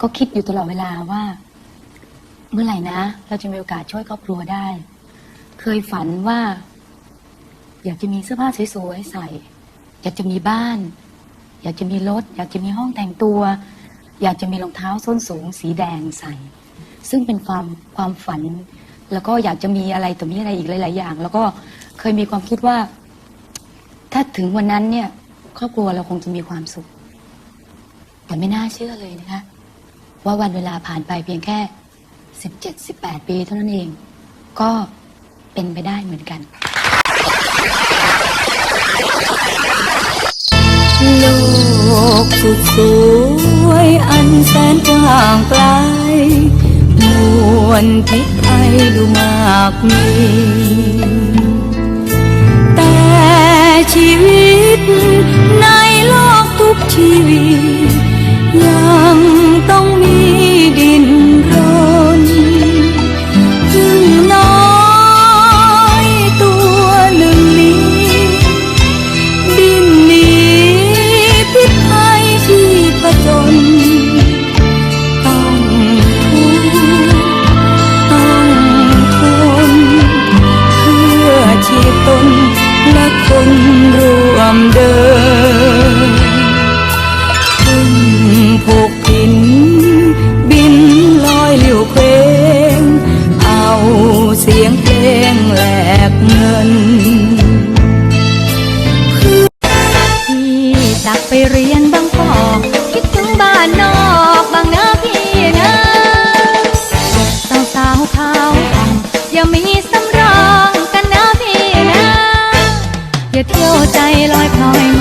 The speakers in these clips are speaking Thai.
ก็คิดอยู่ตลอดเวลาว่า เมื่อไหร่นะ เราจะมีโอกาสช่วยครอบครัวได้ เคยฝันว่า อยากจะมีเสื้อผ้าสวยๆใส่ อยากจะมีบ้าน อยากจะมีรถ อยากจะมีห้องแต่งตัว อยากจะมีรองเท้าส้นสูง สีแดงใส่ ซึ่งเป็นความความฝัน แล้วก็อยากจะมีอะไรต่อมีอะไรอีกหลาย ๆ อย่าง แล้วก็เคยมีความคิดว่า ถ้าถึงวันนั้นเนี่ย ครอบครัวเราคงจะมีความสุข แต่ไม่น่าเชื่อเลยนะคะ ว่าวันเวลาผ่านไปเพียงแค่สิบเจ็ดสิบแปดปีเท่านั้นเอง ก็เป็นไปได้เหมือนกัน โลกสุดสวยอันแสนกว้างไกลมวลพิษภัยดูมากมี แต่ชีวิตใน บางกอกคิดถึงบ้านนอกบางนาพี่นะสาวสาวขาวอ่ออย่ามีสำรองกันนะพี่นะ อย่าเที่ยวใจลอยพลอย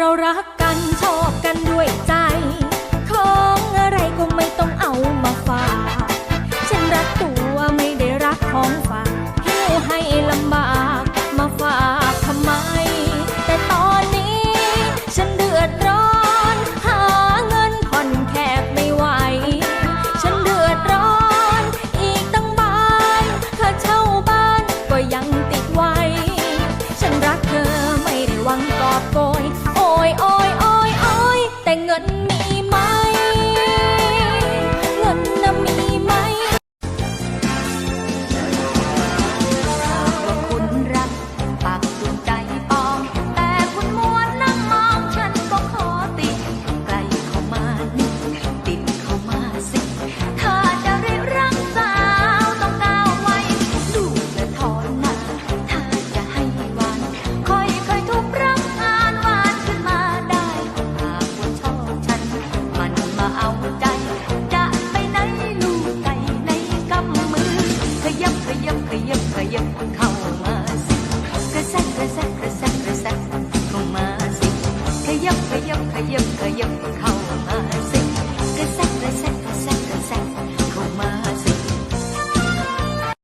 เรารัก ขยับเข้ามาสิกระแซกกระแซกกระแซก